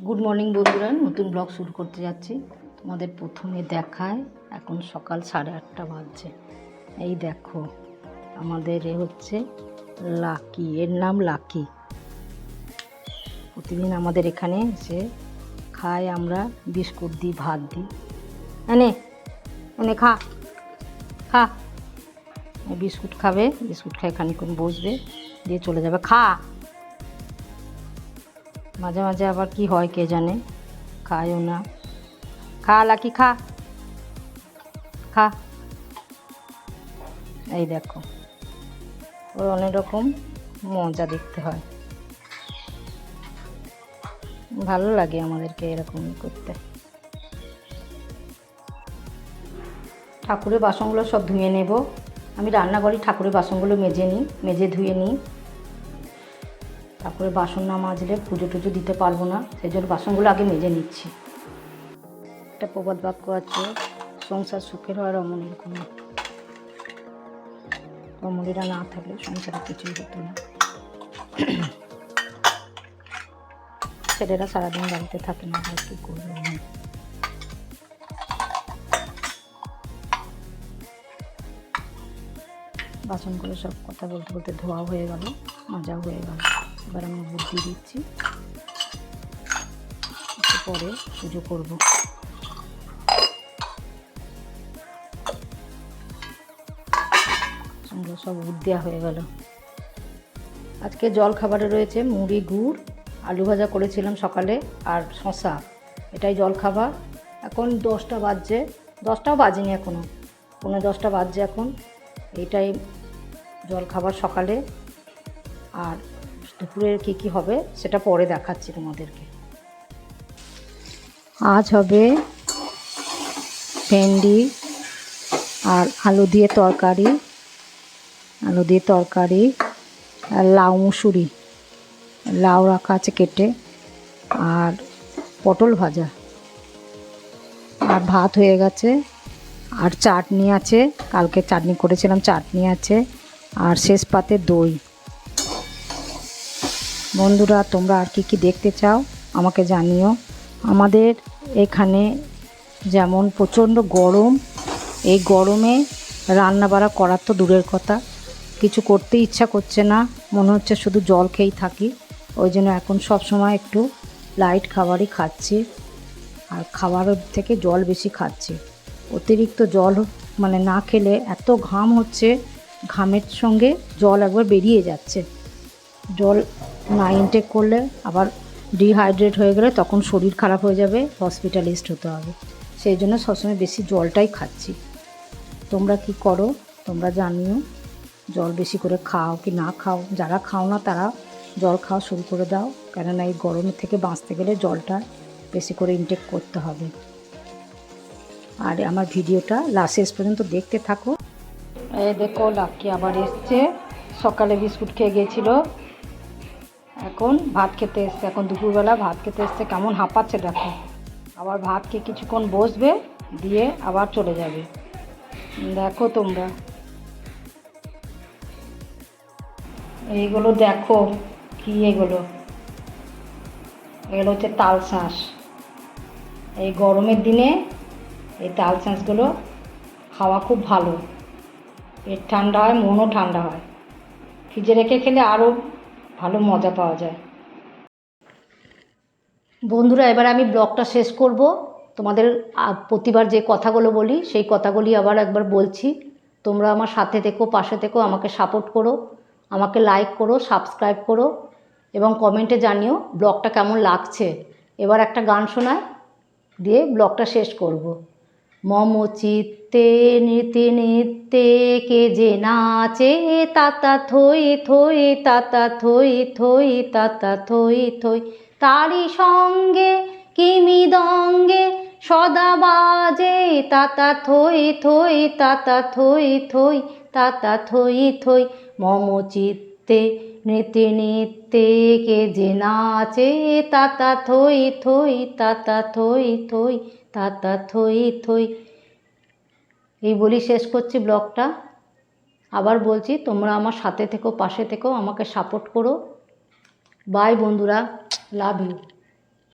Good morning বন্ধুরা। নতুন blog শুরু করতে যাচ্ছি। তোমাদের প্রথমে দেখায়, এখন সকাল সাড়ে আটটা বাজছে। এই দেখো, আমাদের এ হচ্ছে লাকি এর নাম লাকি প্রতিদিন আমাদের এখানে এসে খায় আমরা বিস্কুট দিই, ভাত দিই। এনে এনে খা খা। বিস্কুট খাবে, বিস্কুট খাই খানিক্ষণ বসবে, দিয়ে চলে যাবে। খা। মাঝে মাঝে আবার কি হয় কে জানে? খায়ও না। খা, লাকি, খা। খা। এই দেখো। ওর অনেক রকম মজা দেখতে হয়। ভালো লাগে আমাদেরকে এরকম করতে। ঠাকুরের বাসনগুলো সব ধুয়ে নেব। আমি রান্না করি ঠাকুরের বাসনগুলো মেজে নিই, মেজে ধুয়ে নিই। তারপরে বাসন না মাজলে পুজো টুজো দিতে পারব না, সেই জন্য বাসনগুলো আগে মেজে নিচ্ছি। একটা প্রবাদ বাক্য আছে, সংসার সুখের হয় রমণীর কোনো। রমণীরা না থাকলে সংসারে কিছুই হতো না। ছেলেরা সারাদিন বাড়িতে থাকে না, আর কী করবে? বাসনগুলো সব কথা বলতে বলতে ধোয়া হয়ে গেল মাজাও হয়ে গেল। এবার আমি বুদ্ধি দিচ্ছি। একটু পরে পুজো করব। সব উদ দেওয়া হয়ে গেল। আজকে জল খাবারে রয়েছে মুড়ি, গুড়, আলু ভাজা করেছিলাম সকালে আর শশা এটাই জল খাবার এখন দশটা বাজছে। দশটাও বাজেনি এখনও পনেরো দশটা বাজছে এখন। এইটাই জল খাবার সকালে। আর দুপুরের কী কী হবে সেটা পরে দেখাচ্ছি তোমাদেরকে। আজ হবে ভেন্ডি আর আলু দিয়ে তরকারি, আলু দিয়ে তরকারি, আর লাউ মুসুরি। লাউ রাখা আছে কেটে, আর পটল ভাজা। আর ভাত হয়ে গেছে, আর চাটনি আছে, কালকে চাটনি করেছিলাম, চাটনি আছে, আর শেষ পাতে দই। বন্ধুরা, তোমরা আর কি কি দেখতে চাও আমাকে জানিও। আমাদের এখানে যেমন প্রচণ্ড গরম, এই গরমে রান্না বাড়া করার তো দূরের কথা। কিছু করতে ইচ্ছা করছে না, মনে হচ্ছে শুধু জল খেয়েই থাকি। ওই জন্য এখন সব সময় একটু লাইট খাবারই খাচ্ছি, আর খাবারের থেকে জল বেশি খাচ্ছি। অতিরিক্ত জল মানে না খেলে এত ঘাম হচ্ছে, ঘামের সঙ্গে জল একবার বেরিয়ে যাচ্ছে। জল না ইনটেক করলে আবার ডিহাইড্রেট হয়ে গেলে তখন শরীর খারাপ হয়ে যাবে হসপিটালিস্ট হতে হবে। সেই জন্য সবসময় বেশি জলটাই খাচ্ছি। তোমরা কি করো? তোমরা জানিও, জল বেশি করে খাও কি না খাও। যারা খাও না, তারা জল খাওয়া শুরু করে দাও। কেননা এই গরমের থেকে বাঁচতে গেলে জলটা বেশি করে ইনটেক করতে হবে। আর আমার ভিডিওটা লাস্ট শেষ পর্যন্ত দেখতে থাকো। এই দেখো, লাকি আবার এসছে। সকালে বিস্কুট খেয়ে গিয়েছিল এখন ভাত খেতে এসছে, এখন দুপুরবেলা ভাত খেতে এসছে। কেমন হাঁপাচ্ছে দেখো। আবার ভাত কিছুক্ষণ বসবে, দিয়ে আবার চলে যাবে। দেখো তোমরা। এইগুলো দেখো কি এগুলো। এগুলো হচ্ছে তাল শাঁস। এই গরমের দিনে এই তাল শাঁসগুলো খাওয়া খুব ভালো। পেট ঠান্ডা হয়, মনও ঠান্ডা হয়। ফ্রিজে রেখে খেলে আরও ভালো মজা পাওয়া যায়। বন্ধুরা, এবার আমি ব্লগটা শেষ করব। তোমাদের প্রতিবার যে কথাগুলো বলি, সেই কথাগুলি আবার একবার বলছি। তোমরা আমার সাথে থেকো, পাশে থেকো, আমাকে সাপোর্ট করো, আমাকে লাইক করো সাবস্ক্রাইব করো এবং কমেন্টে জানিও ব্লগটা কেমন লাগছে। এবার একটা গান শোনায়, দিয়ে ব্লগটা শেষ করব। মম চিত্তে নিতে নিত্যে কে যে নাচে, তাতা থই থই, তাতা থই থই, তাতা থই থই। তারি সঙ্গে কিমি দঙ্গে সদা বাজে, তাতা থই থই, তাতা থই থই, তাতা থই থই। মম চিত্তে নৃত্যে নৃত্যে কে যে নাচে, তাতা থই থই, তাতা থই থই তাতা থই থই। এই বলি শেষ করছি ব্লগটা। আবার বলছি, তোমরা আমার সাথে থেকো, পাশে থেকো, আমাকে সাপোর্ট করো। বাই বন্ধুরা লাভ ইউ